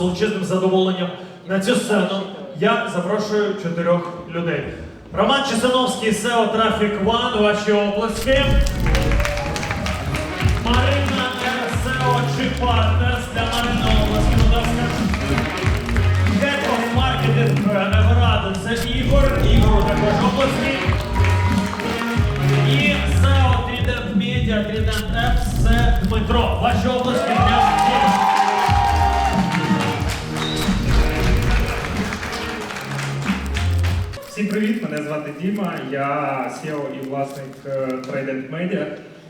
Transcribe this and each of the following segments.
величезним задоволенням на цю сцену я запрошую чотирьох людей. Роман Чесановський, SEO Traffic One, ваші оплески. Марина РСЕО чи Partners для Марини оплески, будь ласка. Of Marketing це Ігор. Ігору також оплески. І SEO Trident Media, Trident Apps, це Дмитро. Ваші оплески для привіт! Мене звати Діма. Я SEO і власник е, Trident Media.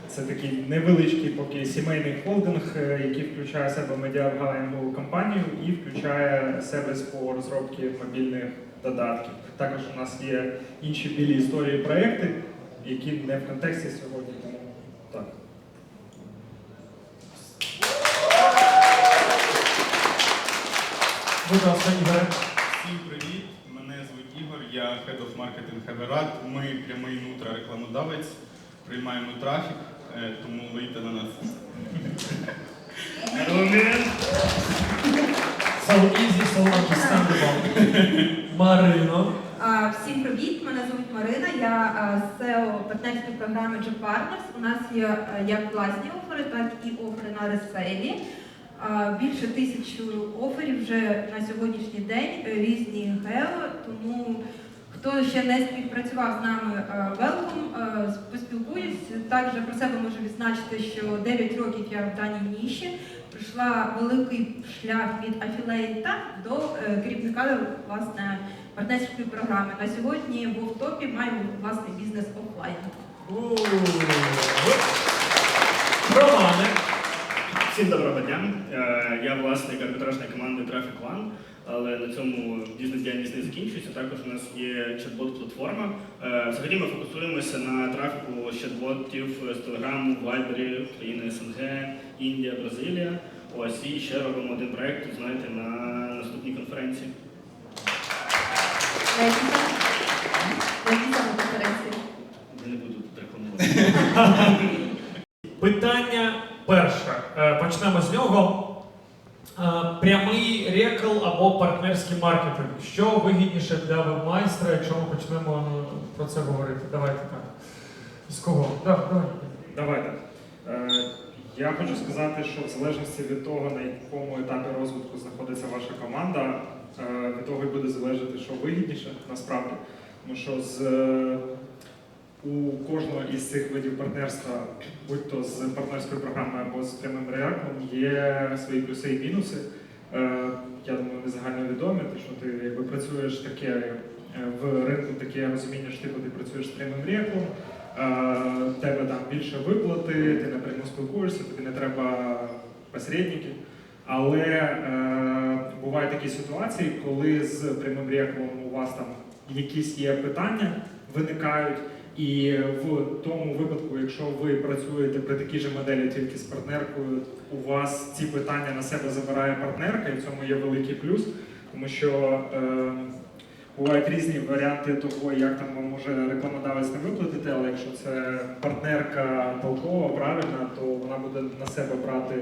Це такий невеличкий поки сімейний холдинг, е, який включає в себе медіаргаїнгу компанію і включає сервіс по розробці мобільних додатків. Також у нас є інші білі історії проекти, які не в контексті сьогодні. Тому так. Будь ласка, Ігоре. Всім привіт! Я Head of Marketing Everat. Ми прямий нутра рекламодавець, приймаємо трафік, е, тому вийти на нас. So easy, so understandable. Марино. Всім привіт! Мене звуть Марина. Я SEO партнерської програми Job Partners. У нас є як власні офери, так і офери на реселі. Більше тисячі оферів вже на сьогоднішній день е, різні гео. Тому хто ще не співпрацював з нами велком, поспілкуюсь. Також про себе можу відзначити, що 9 років я в даній ніші. Пройшла великий шлях від афілейта до е, керівника власне партнерської програми. На сьогодні в офтопі маємо власний бізнес офлайн. Романе. Всім доброго дня. Е, Я власник арбітражної команди Traffic One, але на цьому бізнес-діяльність не закінчується. Також у нас є чат-бот-платформа. Е, Взагалі ми фокусуємося на трафіку чат-ботів з Телеграму, Вайбері, країни СНГ, Індія, Бразилія. Ось і ще робимо один проект, знаєте, на наступній конференції. Я не буду рекламувати. Питання перше. Е, Почнемо з нього. Е, Прямий рекл або партнерський маркетинг. Що вигідніше для вебмайстра, якщо ми почнемо е, про це говорити? Давайте так. З кого? Да, давай. Давайте. Е, Я хочу сказати, що в залежності від того, на якому етапі розвитку знаходиться ваша команда, від того і буде залежати, що вигідніше насправді. Тому що з, у кожного із цих видів партнерства, будь то з партнерською програмою або з прямим реактором, є свої плюси і мінуси. Е, Я думаю, вони загально відомі, те, що ти якби працюєш таке е, в ринку, таке розуміння, що типу, ти працюєш з прямим реклом, Е, в тебе там більше виплати, ти напряму спілкуєшся, тобі не треба посередників. Але е, бувають такі ситуації, коли з прямим реклом у вас там якісь є питання, виникають. І в тому випадку, якщо ви працюєте при такій же моделі тільки з партнеркою, у вас ці питання на себе забирає партнерка, і в цьому є великий плюс, тому що е, Бувають різні варіанти того, як там вам може рекламодавець не виплатити, але якщо це партнерка толкова, правильна, то вона буде на себе брати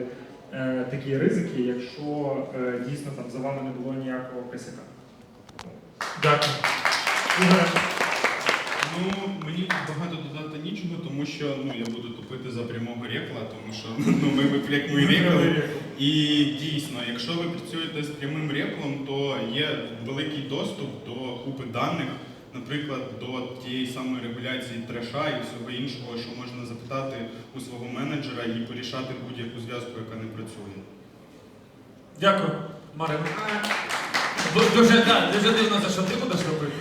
е, такі ризики, якщо е, дійсно там за вами не було ніякого косяка. Дякую. Ну, багато додати нічого, тому що ну, я буду тупити за прямого рекла, тому що ну, ми як мій. І дійсно, якщо ви працюєте з прямим реклом, то є великий доступ до купи даних, наприклад, до тієї самої регуляції треша і всього іншого, що можна запитати у свого менеджера і порішати будь-яку зв'язку, яка не працює. Дякую, Марина. Дуже, да, дуже дивно, за що ти будеш робити.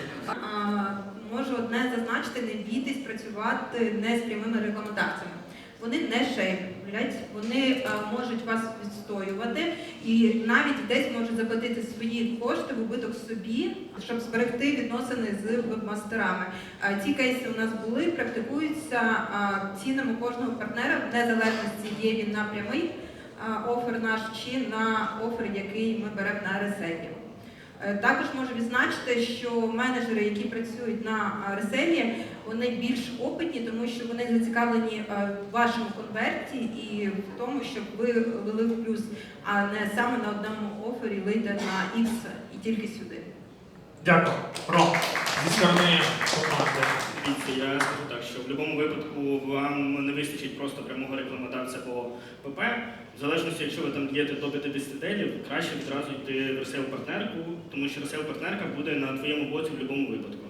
Одне зазначити, не бійтесь працювати не з прямими рекламодавцями. Вони не шейблять, вони а, можуть вас відстоювати і навіть десь можуть заплатити свої кошти в убиток собі, щоб зберегти відносини з вебмастерами. А, Ці кейси у нас були, практикуються а, цінами кожного партнера в незалежності є він на прямий а, офер наш чи на офер, який ми беремо на реселі. Е, Також можу відзначити, що менеджери, які працюють на е, реселі, вони більш опитні, тому що вони зацікавлені е, в вашому конверті і в тому, щоб ви вели в плюс, а не саме на одному офері вийде на X і тільки сюди. Дякую. Зі сторони команди. Дивіться, я скажу так, що в будь-якому випадку вам не вистачить просто прямого рекламодавця по ПП. В залежності, якщо ви там дієте до 50 делів, краще відразу йти в ресейл-партнерку, тому що ресейл-партнерка буде на твоєму боці в будь-якому випадку.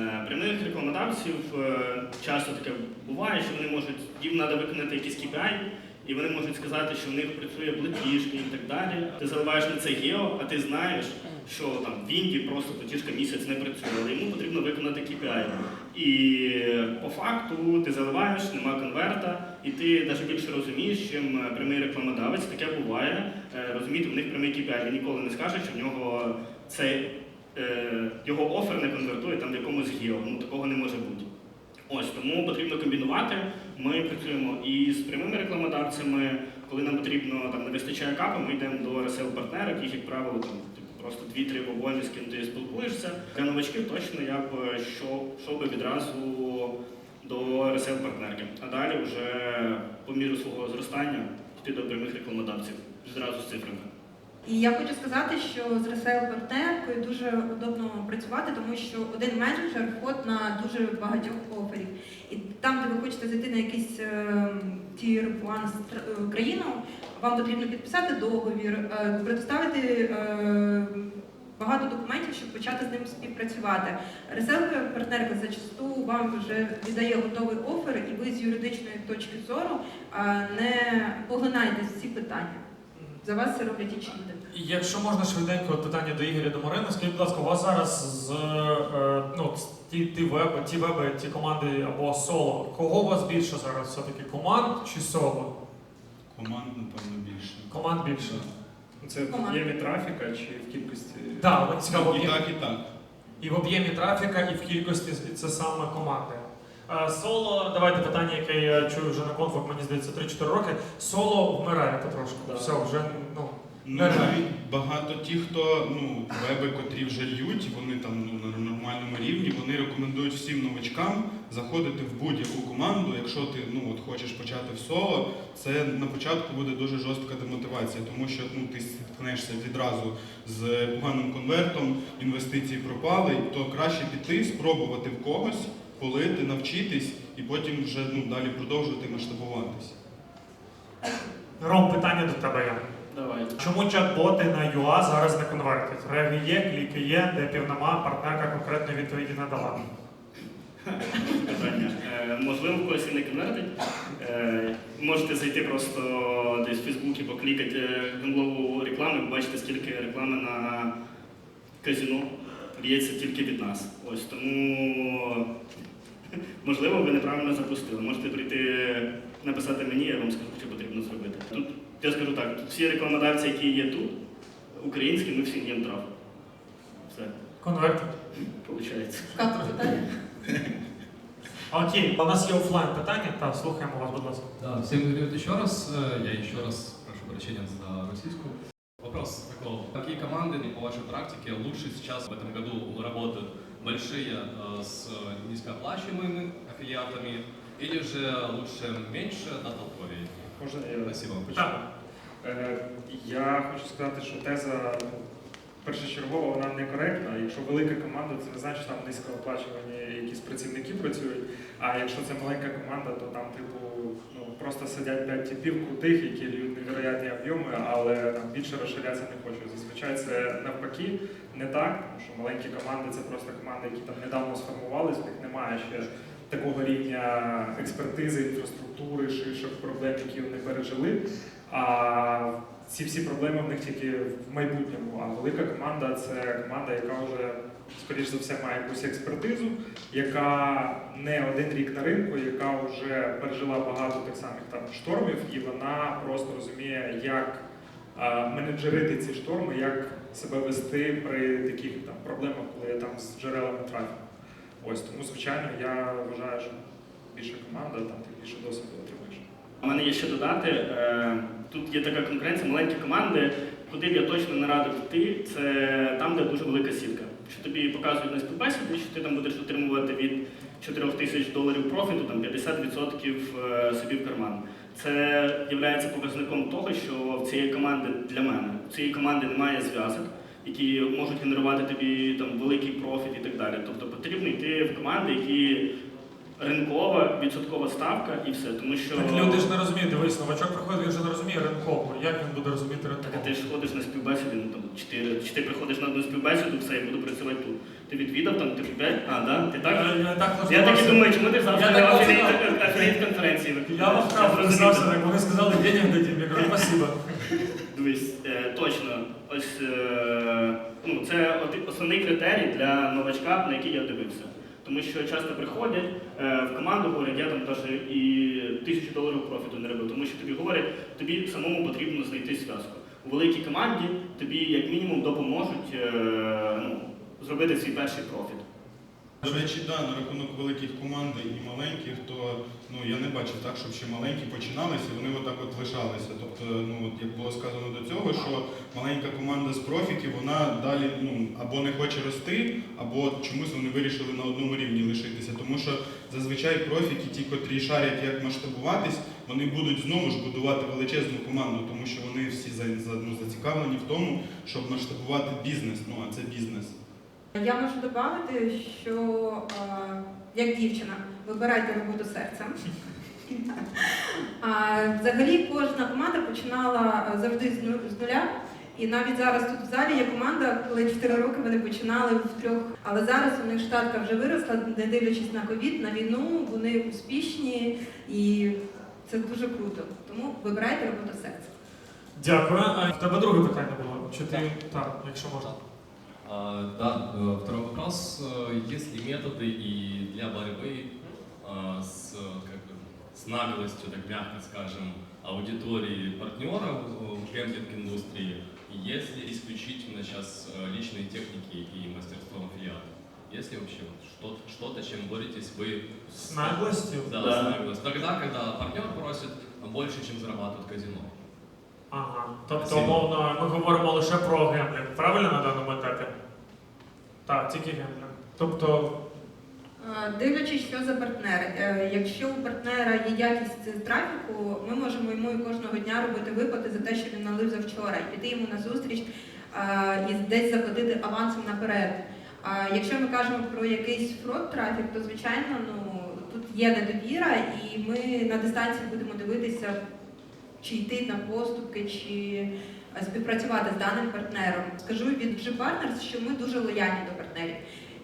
Е, Прямих рекламодавців е, часто таке буває, що вони можуть, їм треба виконати якийсь KPI, і вони можуть сказати, що в них працює платіжки і так далі. Ти заливаєш на це гео, а ти знаєш, що там в Інді просто платіжка місяць не працює, але йому потрібно виконати KPI. І по факту ти заливаєш, нема конверта, і ти навіть більше розумієш, чим е, прямий рекламодавець. Таке буває. Е, Розуміти, в них прямий KPI. Він ніколи не скаже, що в нього цей е, його офер не конвертує там в якомусь гео. Ну такого не може бути. Ось тому потрібно комбінувати. Ми працюємо і з прямими рекламодавцями. Коли нам потрібно там не вистачає капа, ми йдемо до ресел партнера яких, як правило, там просто дві-три вогоні, з ким ти спілкуєшся. Для новачків точно я б що, би відразу до ресел партнерки. А далі вже по міру свого зростання йти до прямих рекламодавців відразу з цифрами. І я хочу сказати, що з ресейл-партнеркою дуже удобно працювати, тому що один менеджер вход на дуже багатьох оферів. І там, де ви хочете зайти на якийсь тір 1 стр- е, країну, вам потрібно підписати договір, е, предоставити е, багато документів, щоб почати з ним співпрацювати. Ресейл-партнерка зачасту вам вже віддає готовий офер, і ви з юридичної точки зору е, не поглинаєте всі питання. За вас це роблять інші люди. Якщо можна швиденько питання до Ігоря до Марини, скажіть, будь ласка, у вас зараз з ну, ті, ті веби, ті веби, ті команди або соло. Кого у вас більше зараз? Все-таки команд чи соло? Команд, напевно, більше. Команд більше. Це в об'ємі трафіка чи в кількості? Так, мені цікаво, І так, і так. і в об'ємі трафіка, і в кількості це саме команди. Е, Соло, давайте питання, яке я чую вже на конфах, мені здається, 3-4 роки. Соло вмирає потрошку. Да. Все, вже ну. Ну, навіть багато ті, хто ну, веби, котрі вже льють, вони там ну, на нормальному рівні, вони рекомендують всім новачкам заходити в будь-яку команду. Якщо ти ну, от, хочеш почати в соло, це на початку буде дуже жорстка демотивація, тому що ну, ти стикнешся відразу з поганим конвертом, інвестиції пропали, то краще піти, спробувати в когось, полити, навчитись і потім вже ну, далі продовжувати масштабуватись. Ром, питання до тебе є. Давай. Чому чат-боти на UA зараз не конвертять? Реги є, кліки є, депів нема, партнерка конкретної відповіді не дала. питання. Е, Можливо, в когось і не конвертить. Е, Можете зайти просто десь в Фейсбуці, поклікати гемлову рекламу, і побачите, скільки реклами на казино б'ється тільки від нас. Ось тому, можливо, ви неправильно запустили. Можете прийти написати мені, я вам скажу, що потрібно зробити. Тут я скажу так: тут всі рекламодавці, які є тут, українські, ми всі їм трав. Все, Конвертять. виходить. Капу питання? Окей, у нас є офлайн питання. Так, слухаємо вас, будь ласка. Да, всем привет еще раз. Э, Я еще раз прошу прощения за российскую. Вопрос такого. Какие команды, по вашей практике, лучше сейчас в этом году работают? Большие э, с низкооплачиваемыми аффилиатами или же лучше меньше на толковее? Можна я Спасибо. Так. Е, Я хочу сказати, що теза ну, першочергова вона некоректна. Якщо велика команда, це не значить, що там низькооплачувані якісь працівники працюють. А якщо це маленька команда, то там, типу, ну просто сидять п'ять типів крутих, які льють невероятні об'єми, але там більше розширятися не хочуть. Зазвичай це навпаки не так, тому що маленькі команди це просто команди, які там недавно сформувалися, в немає ще такого рівня експертизи, інфраструктури, шишок, проблем, які вони пережили. А ці всі проблеми в них тільки в майбутньому. А велика команда це команда, яка вже, скоріш за все, має якусь експертизу, яка не один рік на ринку, яка вже пережила багато тих самих там штормів, і вона просто розуміє, як менеджерити ці шторми, як себе вести при таких там проблемах, коли є там з джерелами трафіку. Ось тому, звичайно, я вважаю, що більша команда, там тим більше досвіду отримаєш. У мене є ще додати. е, Тут є така конкуренція, маленькі команди куди б я точно не радив йти, це там, де дуже велика сітка. Що тобі показують на співбесіді, що ти там будеш отримувати від 4 тисяч доларів профіту, там 50% е, собі в карман. Це є показником того, що в цієї команди для мене в цієї команди немає зв'язок, які можуть генерувати тобі там великий профіт і так далі. Тобто потрібно йти в команди, які ринкова відсоткова ставка і все. Тому що Так люди ж не розуміють, дивись, новачок приходить, він же не розуміє ринкову. Як він буде розуміти Так, а ти ж ходиш на співбесіду, ну там чотири, чи ти приходиш на одну співбесіду, все, я буду працювати тут. Ти відвідав там, ти п'ять? А, да? Ти так? Я, я так Я так і думаю, чому ти завжди Я на так афілієт- афілієт конференції? Я вам правда розібрався, так вони сказали, денег дадим. Я кажу, спасибо. Дивись, е, ось е, ну, це основний критерій для новачка, на який я дивився. Тому що часто приходять е, в команду, говорять, я там навіть і тисячу доларів профіту не робив, тому що тобі говорять, тобі самому потрібно знайти зв'язку. У великій команді тобі як мінімум допоможуть е, ну, зробити свій перший профіт. До речі, да, на рахунок великих команд і маленьких, то ну я не бачив так, щоб ще маленькі починалися, вони отак от лишалися. Тобто, ну от як було сказано до цього, що маленька команда з профіків, вона далі ну або не хоче рости, або чомусь вони вирішили на одному рівні лишитися. Тому що зазвичай профіки, ті, котрі шарять, як масштабуватись, вони будуть знову ж будувати величезну команду, тому що вони всі ну, зацікавлені в тому, щоб масштабувати бізнес. Ну а це бізнес. Я можу додати, що е, як дівчина, вибирайте роботу серцем. Взагалі кожна команда починала е, завжди з ну- нуля. І навіть зараз тут в залі є команда, коли 4 роки вони починали в трьох. Але зараз у них штатка вже виросла, не дивлячись на ковід, на війну, вони успішні і це дуже круто. Тому вибирайте роботу серцем. Дякую. А в тебе друге питання було? Чи ти так, якщо можна? А, да, э, второй вопрос. Э, Есть ли методы и для борьбы а, с, э, как бы, с наглостью, так мягко скажем, аудитории партнеров в кемпинг-индустрии? И Есть ли исключительно сейчас э, личные техники и мастерство аффилиата? Есть ли вообще что-то, что-то, чем боретесь вы З наглостю? Да, Да. с наглостью. Тогда, когда партнер просит больше, чем зарабатывает казино. Ага. Тобто, Спасибо. умовно, ми говоримо лише про гемблінг, правильно на даному етапі? Так, тільки гемблінг. Тобто, Е, Дивлячись, що за партнер. Е, Якщо у партнера є якість трафіку, ми можемо йому і кожного дня робити виплати за те, що він налив завчора, і піти йому на зустріч е, і десь заплатити авансом наперед. А якщо ми кажемо про якийсь фрод трафік, то звичайно ну тут є недовіра, і ми на дистанції будемо дивитися, чи йти на поступки, чи е, співпрацювати з даним партнером. Скажу від G Partners, що ми дуже лояльні до партнерів.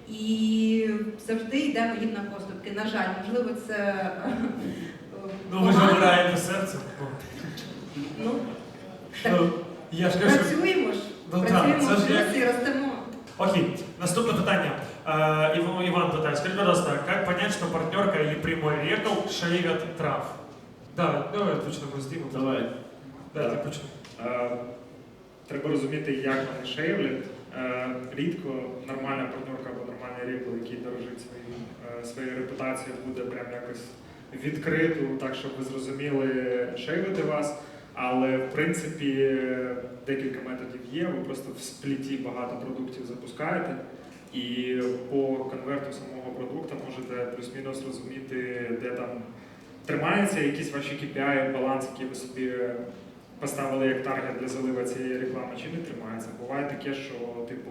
І завжди йдемо їм на поступки. На жаль, можливо, це е, ну ви ж погано. вибираєте серцем. Ну, так Ну, я ж кажу. працюємо ж, Ну, так, працюємо це ж в як- і ростемо. Окей, наступне питання. Э, Иван, Иван питает, скажи, пожалуйста, как понять, что партнерка или прямой рекл шейвят трав? Да, давай почнемо з Діми. Давай. Да, ти почни. Е, Треба розуміти, як вони шейвлять. Е, Рідко нормальна партнерка або нормальний рекл, який дорожить своїм, е, своєю репутацією, буде прям якось відкрито, так щоб ви зрозуміли шейвити вас. Але в принципі декілька методів є. Ви просто в спліті багато продуктів запускаєте. І по конверту самого продукту можете плюс-мінус розуміти, де там тримаються якісь ваші KPI, баланс, який ви собі поставили як таргет для залива цієї реклами, чи не тримається. Буває таке, що типу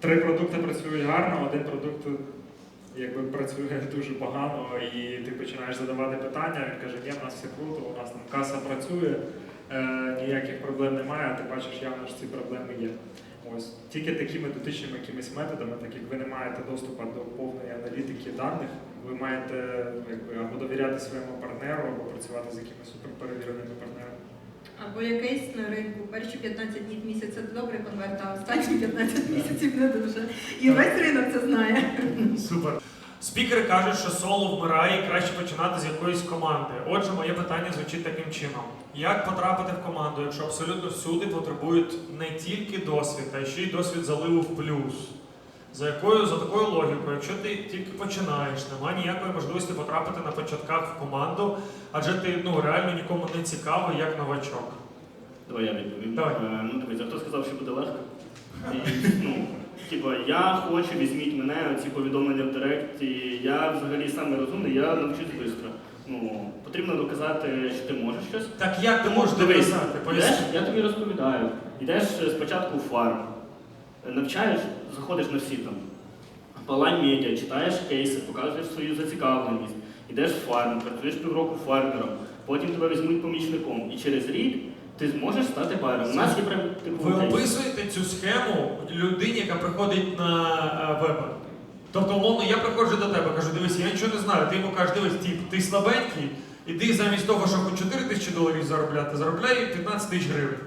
три продукти працюють гарно, один продукт якби працює дуже погано, і ти починаєш задавати питання, він каже, ні, в нас все круто, у нас там каса працює, е, ніяких проблем немає, а ти бачиш явно, що ці проблеми є. Ось тільки такими дотичними якимись методами, так як ви не маєте доступу до повної аналітики даних, ви маєте якби або довіряти своєму партнеру, або працювати з якимись суперперевіреними партнерами. Або якийсь на ринку перші 15 днів місяця добрий конверт, а останні 15 місяців не дуже. І весь ринок це знає. Супер. Спікери кажуть, що соло вмирає і краще починати з якоїсь команди. Отже, моє питання звучить таким чином: як потрапити в команду, якщо абсолютно всюди потребують не тільки досвід, а ще й досвід заливу в плюс? За якою за такою логікою, якщо ти тільки починаєш, немає ніякої можливості потрапити на початках в команду, адже ти ну реально нікому не цікавий як новачок. Давай я відповім. Давай. Е, ну дивись, а хто сказав, що буде легко? І, ну, типу, я хочу, візьміть мене, ці повідомлення в директі. Я взагалі самий розумний, я навчусь швидко. Ну, потрібно доказати, що ти можеш щось. Так як ти можеш Дивись, доказати? Йдеш, я тобі розповідаю. Йдеш е, спочатку в фарм, навчаєш, заходиш на всі там. Палань медіа, читаєш кейси, показуєш свою зацікавленість, йдеш в фарм, працюєш півроку фармером, потім тебе візьмуть помічником. І через рік ти зможеш стати байером. У нас є прям типу. Ви описуєте цю схему людині, яка приходить на е, веб. Тобто, умовно, я приходжу до тебе, кажу, дивись, я нічого не знаю. Ти йому кажеш, дивись, тип, ти слабенький, іди замість того, щоб хоч 4 тисячі доларів заробляти, заробляй 15 тисяч гривень.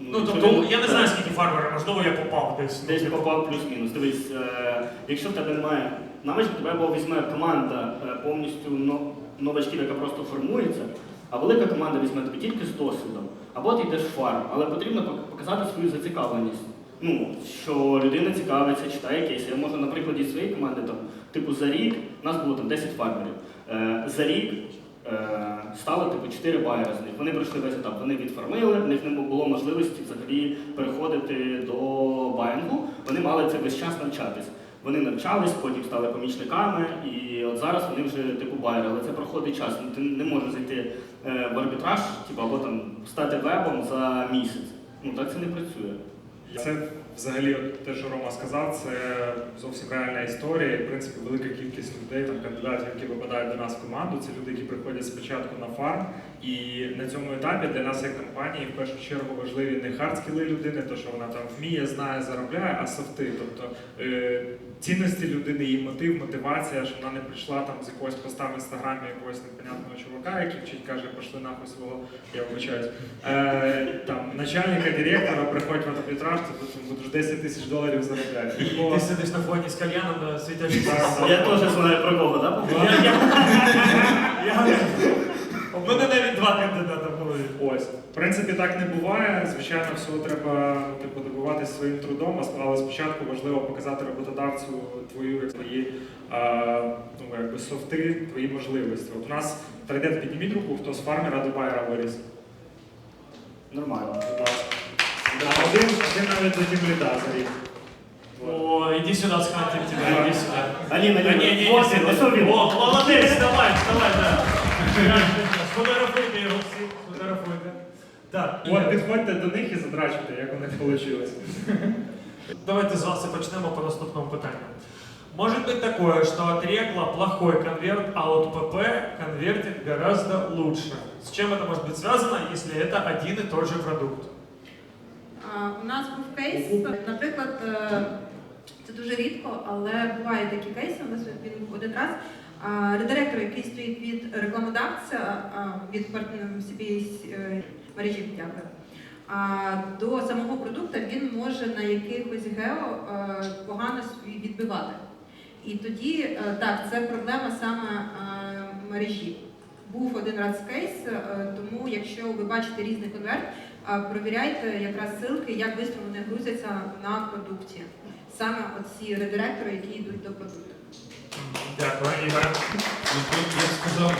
Ну, якщо тобто, я не знаю, скільки фармерів, можливо, я попав десь. Десь попав плюс-мінус. Дивись, е, якщо в тебе немає навичок, тебе або візьме команда е, повністю но- новачків, яка просто формується, а велика команда візьме тобі тільки з досвідом. Або ти йдеш в фарм, але потрібно пок- показати свою зацікавленість. Ну, що людина цікавиться, читає кейси. Я можу на прикладі своєї команди, там, типу, за рік, у нас було там 10 фармерів. Е, за рік стало типу 4 байера з них. Вони пройшли весь етап, вони відфармили, в них не було можливості взагалі переходити до байингу. Вони мали це весь час навчатись. Вони навчались, потім стали помічниками, і от зараз вони вже типу байери, але це проходить час. Ну, Ти не можеш зайти е, в арбітраж, типу, або там стати вебом за місяць. Ну так це не працює. Це взагалі от те, що Рома сказав, це зовсім реальна історія. В принципі, велика кількість людей, там кандидатів, які випадають до нас в команду, це люди, які приходять спочатку на фарм. І на цьому етапі для нас, як компанії, в першу чергу важливі не хардскіли людини, то що вона там вміє, знає, заробляє, а софти. Тобто е, цінності людини, її мотив, мотивація, що вона не прийшла там з якогось поста в інстаграмі якогось непонятного чувака, який вчить, каже, пошли нахуй свого, я вибачаюсь. Е, там начальника директора приходь в арбітраж, ти тут будеш 10 тисяч доларів заробляти. І ти сидиш на фоні з кальяном на світячій Я теж знаю про кого, так? У мене навіть два кандидата були. Ось. В принципі, так не буває. Звичайно, всього треба ну, типу, добиватися своїм трудом, але спочатку важливо показати роботодавцю твою як свої а, ну, якби софти, твої можливості. От у нас прийде, підніміть руку, хто з фармера до байера виріс. Нормально. Будь ласка. Да, один, один навіть до тімліда зарік. О, иди сюда, схватим тебя, иди сюда. Аліна, Да Аліна, не, не, ось не, він, ось він. О, молодець, вставай, вставай, да. Сфотографуйте його всі, сфотографуйте. Так, От підходьте до них і задрачуйте, як у них вийшло. давайте з вас і почнемо по наступному питанню. Может быть такое, что от рекла плохой конверт, а от ПП конвертит гораздо лучше. С чем это может быть связано, если это один и тот же продукт? А, У нас був кейс, наприклад, е, це дуже рідко, але бувають такі кейси. У нас він був один раз. Редиректор, який стоїть від рекламодавця, від CBS е, мережі, дякую. До самого продукту він може на якихось гео е, погано відбивати. І тоді е, так, це проблема саме мережі. Був один раз кейс, тому якщо ви бачите різний конверт, Провіряйте якраз ссылки, як швидко вони грузяться на продукті. Саме оці редиректори, які йдуть до продукту. Дякую, Ігор. Ну, тут, я сказав,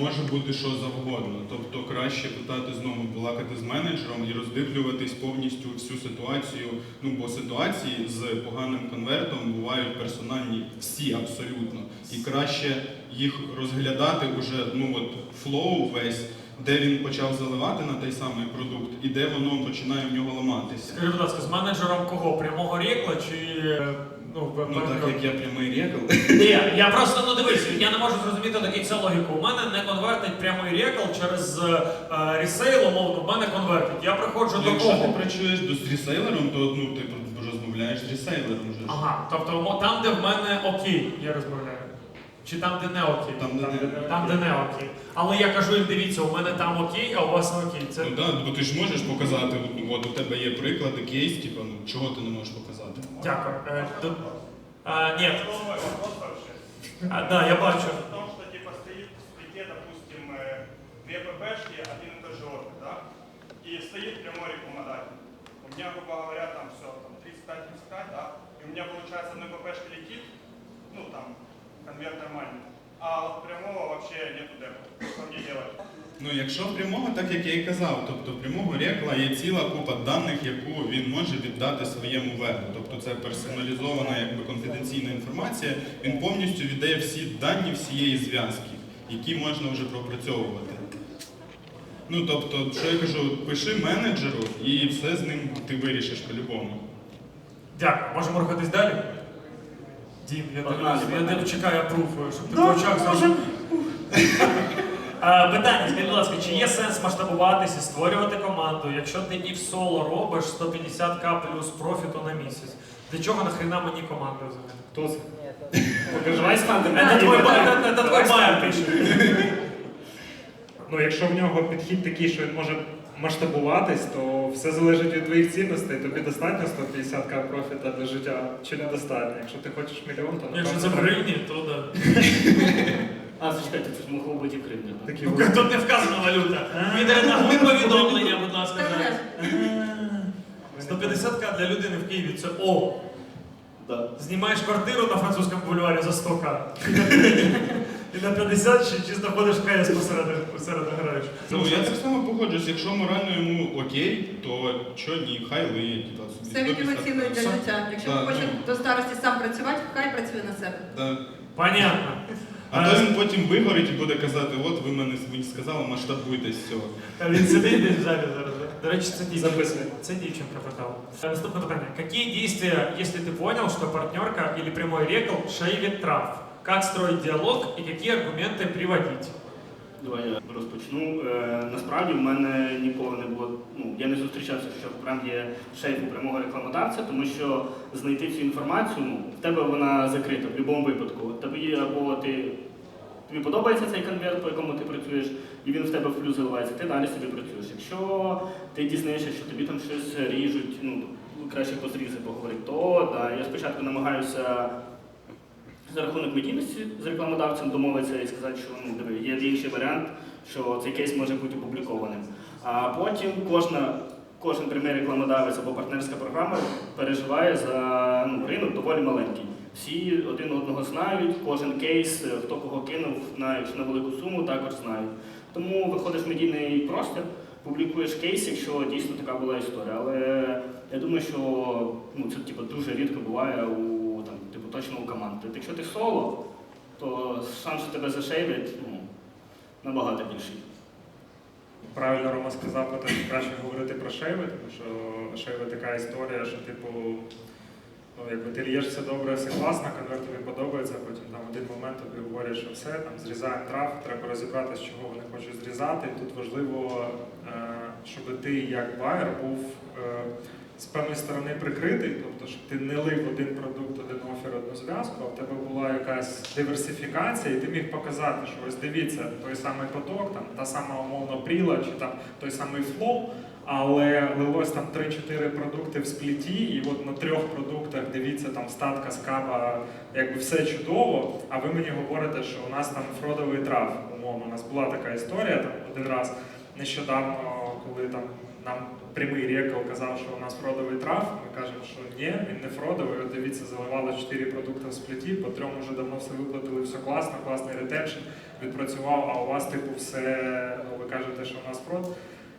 може бути що завгодно. Тобто краще питати знову, балакати з менеджером і роздивлюватись повністю всю ситуацію. Ну, бо ситуації з поганим конвертом бувають персональні всі абсолютно. І краще їх розглядати уже, ну от флоу весь, де він почав заливати на той самий продукт і де воно починає в нього ламатися. Скажи, будь ласка, з менеджером кого? Прямого рекла чи е, ну, Ну так як я прямий рекл. Ні, я просто ну дивись, я не можу зрозуміти до кінця логіку. У мене не конвертить прямий рекл через е, ресейл, умовно, в мене конвертить. Я приходжу до Якщо ти кого? працюєш з ресейлером, то ну ти розмовляєш з ресейлером вже. ж. Ага, тобто мо- там, де в мене окей, я розмовляю. Чи там, де не окей? Там, де не... Там, де не окей. Але я кажу їм, дивіться, у мене там окей, а у вас не окей. Це Ну так, бо ти ж можеш показати, от, от у тебе є приклади, кейс, типу, ну чого ти не можеш показати? Дякую. А, ні. А, да, я бачу. В том, что типа стоит в спите, допустим, э, две ППшки, один и тот же ордер, да? И стоит прямой рекламодатель. У меня, грубо говоря, там все, там 35-35, да? И у меня, получается, одной ППшки летит, ну там, конверт нормальный. А от прямого вообще нету депо. Что мне делать? Ну, якщо в прямого, так як я і казав, тобто прямого рекла є ціла купа даних, яку він може віддати своєму вебу. Тобто це персоналізована, якби конфіденційна інформація. Він повністю віддає всі дані всієї зв'язки, які можна вже пропрацьовувати. Ну, тобто, що я кажу, пиши менеджеру і все з ним ти вирішиш по-любому. Дякую. Можемо рухатись далі? Дім, я тебе чекаю апруф, щоб ти по очах зразу. А, Питання, скажіть, будь ласка, чи є сенс масштабуватися, створювати команду, якщо ти і в соло робиш 150к плюс профіту на місяць? Для чого нахрена мені команда взагалі? Хто це? Давай стандартно. Это твой, это, это твой байер пише. Ну, якщо в нього підхід такий, що він може масштабуватись, то все залежить від твоїх цінностей. Тобі достатньо 150к профіта для життя чи недостатньо. Якщо ти хочеш мільйон, то Якщо це в напевно, гривні, то да. А, зачекайте, це ж могло бути і да? такі Ну, Тут не вказана валюта. Гуд повідомлення, будь ласка. Зараз. 150к для людини в Києві це о. Да. Знімаєш квартиру на французькому бульварі за 100к. І на 50 ще чисто ходиш в КС посеред, посеред граєш. Ну, я так само погоджуюсь, якщо морально йому окей, то що ні, хай лиє, типа собі. Все він 150. емоційно для життя. Якщо Так, він хоче ну. до старості сам працювати, хай працює на себе. Да. Понятно. А то він потім вигорить і буде казати, от ви мене мені сказали, масштабуйтесь з цього. А Він сидить десь в залі зараз. До речі, це дівчинка. Це дівчинка питала. Наступне питання. Какие действия, если ты понял, что партнерка или прямой рекл шейвит трав? Как строить диалог и какие аргументы приводить? Давай я розпочну. Е, насправді в мене ніколи не було. Ну я не зустрічався, що прям є шейф у прямого рекламодавця, тому що знайти цю інформацію, ну в тебе вона закрита в будь-якому випадку. Тобі або ти тобі подобається цей конверт, по якому ти працюєш, і він в тебе в плюс заливається, ти далі собі працюєш. Якщо ти дізнаєшся, що тобі там щось ріжуть, ну краще по зрізі поговорити, то да, я спочатку намагаюся за рахунок медійності з рекламодавцем домовитися і сказати, що ну є інший варіант, що цей кейс може бути опублікованим. А потім кожна, кожен прямий рекламодавець або партнерська програма переживає за ну, ринок доволі маленький. Всі один одного знають, кожен кейс, е, хто кого кинув на, на велику суму, також знають. Тому виходиш в медійний простір, публікуєш кейс, якщо дійсно така була історія. Але я думаю, що ну, це типу, дуже рідко буває у точно у команди. Тобто, Якщо ти соло, то шанс, що тебе зашейвлять, ну, набагато більший. Правильно Рома сказав про те, що краще говорити про шейви, тому що шейви така історія, що типу, ну якби ти лієш все добре, все класно, конверт тобі подобається, а потім там один момент тобі говорять, що все, там зрізаємо трав, треба розібратися, чого вони хочуть зрізати. І тут важливо, е, щоб ти як байер був е, з певної сторони прикритий, тобто, щоб ти не лив один продукт, один офер, одну зв'язку, а в тебе була якась диверсифікація, і ти міг показати, що ось дивіться, той самий поток, там та сама умовно пріла, чи там той самий флоу, але лилось там 3-4 продукти в спліті, і от на трьох продуктах дивіться там статка скаба, якби все чудово. А ви мені говорите, що у нас там фродовий трав. Умовно, у нас була така історія там один раз нещодавно, коли там нам прямий рекл казав, що у нас фродовий трав. Ми кажемо, що ні, він не фродовий. От дивіться, заливали 4 продукти в спліті, по трьом вже давно все виплатили, все класно, класний ретеншн відпрацював, а у вас, типу, все, ну ви кажете, що у нас фрод.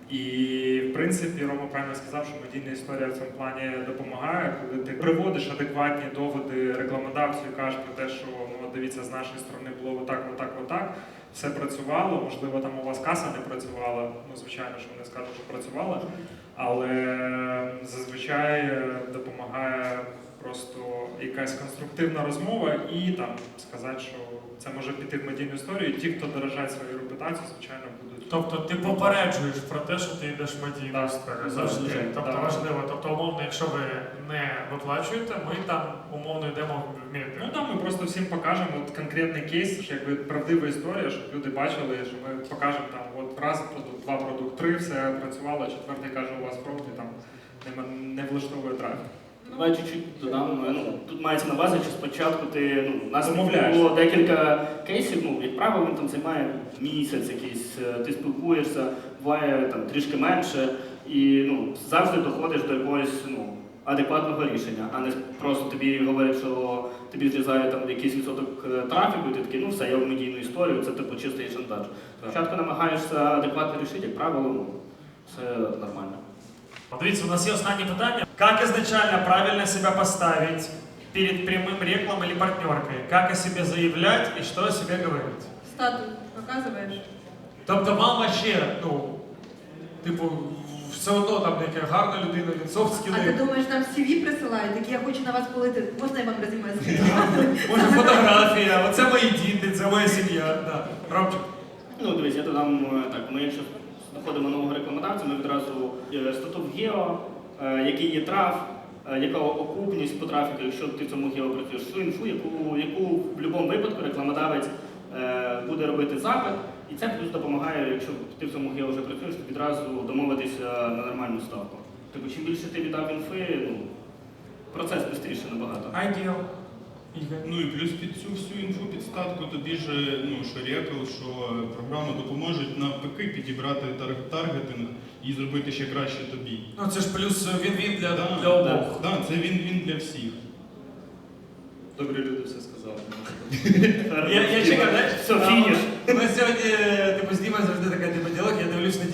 І в принципі Рома правильно сказав, що медійна історія в цьому плані допомагає, коли ти приводиш адекватні доводи рекламодавцю і кажеш про те, що ну дивіться, з нашої сторони було отак, отак, отак. Все працювало. Можливо, там у вас каса не працювала. Ну, звичайно, що вони скажуть, що працювала, але зазвичай е, допомагає просто якась конструктивна розмова і там сказати, що це може піти в медійну історію. Ті, хто дорожать свою репутацію, звичайно, будуть. Тобто ти попереджуєш про те, що ти йдеш в медійну так, Завжди. Тобто Так. важливо. Тобто, умовно, якщо ви не виплачуєте, ми там умовно йдемо в медіа. Ну так, ми просто всім покажемо от конкретний кейс, що якби правдива історія, щоб люди бачили, що ми покажемо там от раз продукт, два продукт, три, все працювало, четвертий каже, у вас профі там не, не влаштовує трафік. Давай чуть-чуть додам. Ну, тут мається на увазі, що спочатку ти ну, у нас було декілька кейсів. Ну, як правило, він там займає місяць якийсь, е, ти спілкуєшся, буває там трішки менше, і ну, завжди доходиш до якогось ну, адекватного рішення, а не просто тобі говорять, що тобі зрізає там якийсь відсоток е, трафіку, і ти такий, ну все, я в медійну історію, це типу чистий шантаж. Спочатку намагаєшся адекватно рішити, як правило, ну, все нормально. Подивіться, у нас є останнє питання. Как изначально правильно себя поставить перед прямым реклам или партнеркой? Как о себе заявлять и что о себе говорить? Статус показуєш. Тобто вам вообще, ну, типу, все одно там яка гарна людина, він софт А ти скіли. думаєш, нам CV присилають, такі я хочу на вас полити. Можна я вам резюме скину? Може фотографія, оце мої діти, це моя сім'я. Да. Ромчик. Ну, дивись, я додам е, так. Ми якщо знаходимо нового рекламодавця, ми відразу е, статут гео, е, який є трав, е, яка окупність по трафіку, якщо ти в цьому гео працюєш, всю інфу, яку, яку в будь-якому випадку рекламодавець буде робити запит, і це плюс допомагає, якщо ти в цьому гео вже працюєш, то відразу домовитися на нормальну ставку. Тобто, чим більше ти віддав інфи, ну, процес швидше набагато. Айдіал. Ну і плюс під цю всю інфу підстатку тобі ж, ну, що Рекл, що програма допоможуть навпаки підібрати тар- таргетинг і зробити ще краще тобі. Ну це ж плюс він-він для, Да, для обох. Да, це він він для всіх. Добрі люди все сказали. Я, я чекаю, знаєш, Все, а, фініш. У нас сьогодні, типу, з Дімою завжди така типу, діалог, я дивлюсь на.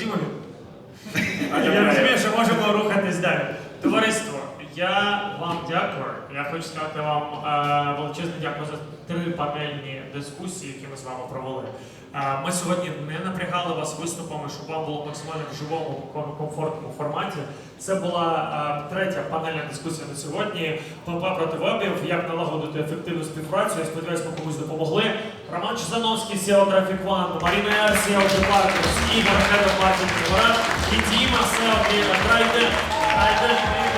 А Я я розумію, що можемо рухатись далі. Товариство, я вам дякую. Я хочу сказати вам е, величезне дякую за три панельні дискусії, які ми з вами провели. Е, ми сьогодні не напрягали вас виступами, щоб вам було максимально в живому комфортному форматі. Це була е, третя панельна дискусія на сьогодні. ПП проти вебів, як налагодити ефективну співпрацю. Я сподіваюся, ми комусь допомогли. Роман Чизановський, SEO Traffic One, Маріна Яр, SEO Department, Ігор Marketing і Діма SEO Трайден.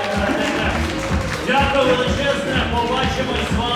Дякую величезне, побачимось з вами.